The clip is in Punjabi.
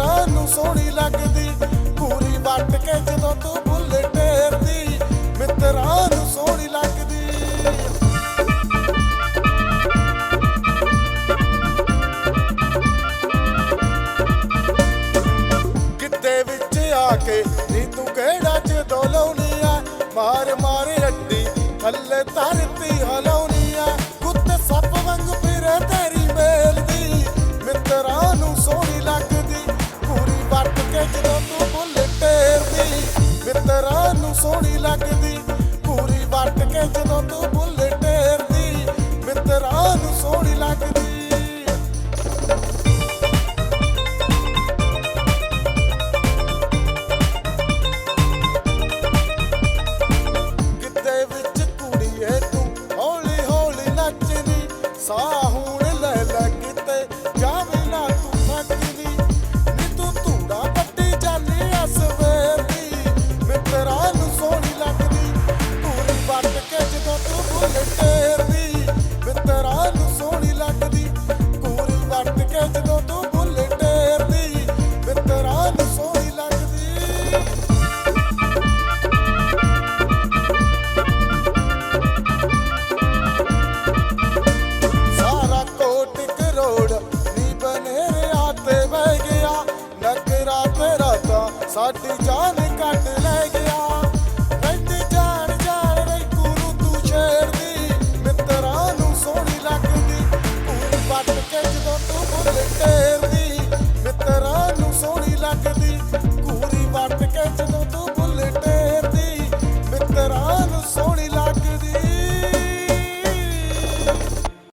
ਯਾਰਾਂ ਨੂੰ ਸੋਹਣੀ ਲੱਗਦੀ। ਪੂਰੀ ਵੱਟ ਕੇ ਜਦੋਂ ਤੂੰ ਬੁੱਲੇ ਟੇਰਦੀ, ਮਿੱਤਰਾਂ ਨੂੰ ਸੋਹਣੀ ਲੱਗਦੀ। ਕੇ ਨੀ ਤੂੰ ਕਿਹੜਾ ਚ ਦੋਲਉਣੀ ਆ? ਮਾਰ ਮਾਰ ਅੱਡੀ ਥੱਲੇ ਤਾਰ ਸੋਹਣੀ ਲੱਗਦੀ। ਪੂਰੀ ਵਰਤ ਕੇ ਜਦੋਂ ਤੂੰ ਬੁੱਲਟ ਏਰਦੀ ਮਿੱਤਰਾਂ ਨੂੰ ਸੋਹਣੀ ਲੱਗਦੀ। ਸਾਹ ਮੇਰਾ ਤਾਂ ਸਾਡੀ ਜਾਨ ਕੱਟ ਲੈ